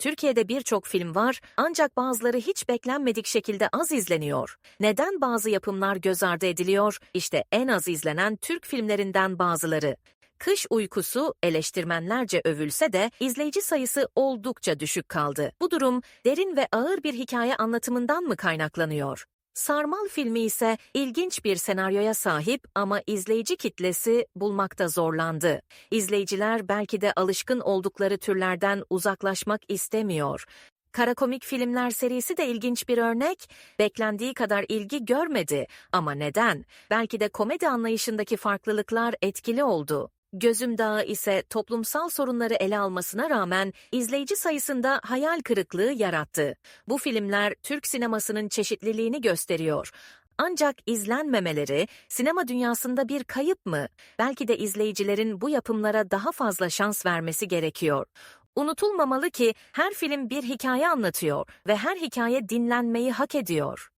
Türkiye'de birçok film var ancak bazıları hiç beklenmedik şekilde az izleniyor. Neden bazı yapımlar göz ardı ediliyor? İşte en az izlenen Türk filmlerinden bazıları. Kış Uykusu eleştirmenlerce övülse de izleyici sayısı oldukça düşük kaldı. Bu durum derin ve ağır bir hikaye anlatımından mı kaynaklanıyor? Sarmal filmi ise ilginç bir senaryoya sahip ama izleyici kitlesi bulmakta zorlandı. İzleyiciler belki de alışkın oldukları türlerden uzaklaşmak istemiyor. Karakomik filmler serisi de ilginç bir örnek. Beklendiği kadar ilgi görmedi. Ama neden? Belki de komedi anlayışındaki farklılıklar etkili oldu. Gözüm Dağı ise toplumsal sorunları ele almasına rağmen izleyici sayısında hayal kırıklığı yarattı. Bu filmler Türk sinemasının çeşitliliğini gösteriyor. Ancak izlenmemeleri sinema dünyasında bir kayıp mı? Belki de izleyicilerin bu yapımlara daha fazla şans vermesi gerekiyor. Unutulmamalı ki her film bir hikaye anlatıyor ve her hikaye dinlenmeyi hak ediyor.